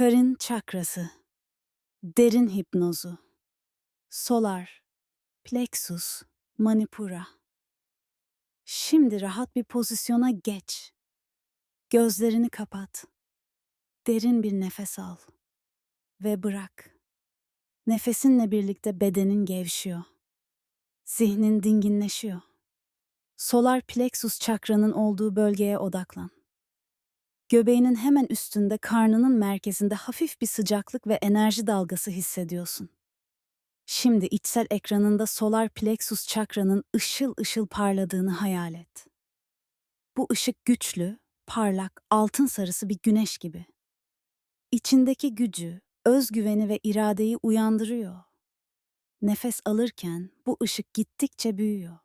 Karın çakrası, derin hipnozu, solar, plexus, manipura. Şimdi rahat bir pozisyona geç. Gözlerini kapat. Derin bir nefes al ve bırak. Nefesinle birlikte bedenin gevşiyor. Zihnin dinginleşiyor. Solar plexus çakranın olduğu bölgeye odaklan. Göbeğinin hemen üstünde karnının merkezinde hafif bir sıcaklık ve enerji dalgası hissediyorsun. Şimdi içsel ekranında solar plexus çakranın ışıl ışıl parladığını hayal et. Bu ışık güçlü, parlak, altın sarısı bir güneş gibi. İçindeki gücü, özgüveni ve iradeyi uyandırıyor. Nefes alırken bu ışık gittikçe büyüyor.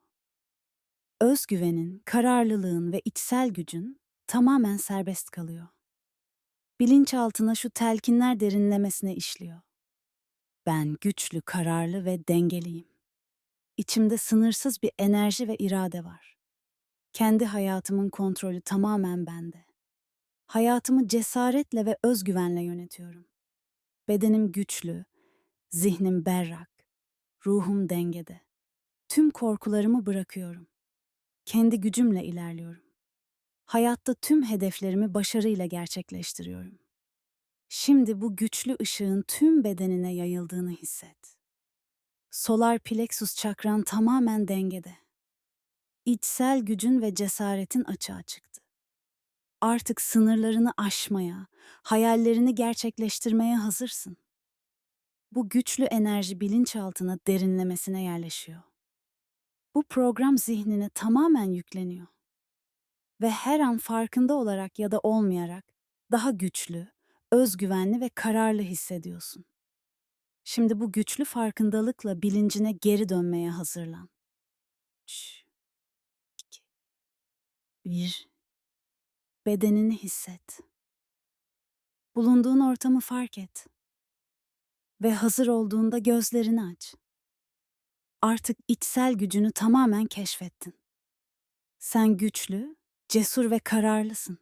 Özgüvenin, kararlılığın ve içsel gücün tamamen serbest kalıyor. Bilinçaltına şu telkinler derinlemesine işliyor. Ben güçlü, kararlı ve dengeliyim. İçimde sınırsız bir enerji ve irade var. Kendi hayatımın kontrolü tamamen bende. Hayatımı cesaretle ve özgüvenle yönetiyorum. Bedenim güçlü, zihnim berrak, ruhum dengede. Tüm korkularımı bırakıyorum. Kendi gücümle ilerliyorum. Hayatta tüm hedeflerimi başarıyla gerçekleştiriyorum. Şimdi bu güçlü ışığın tüm bedenine yayıldığını hisset. Solar plexus çakran tamamen dengede. İçsel gücün ve cesaretin açığa çıktı. Artık sınırlarını aşmaya, hayallerini gerçekleştirmeye hazırsın. Bu güçlü enerji bilinçaltına derinlemesine yerleşiyor. Bu program zihnine tamamen yükleniyor. Ve her an farkında olarak ya da olmayarak daha güçlü, özgüvenli ve kararlı hissediyorsun. Şimdi bu güçlü farkındalıkla bilincine geri dönmeye hazırlan. 3 2 1 Bedenini hisset. Bulunduğun ortamı fark et. Ve hazır olduğunda gözlerini aç. Artık içsel gücünü tamamen keşfettin. Sen güçlü, cesur ve kararlısın.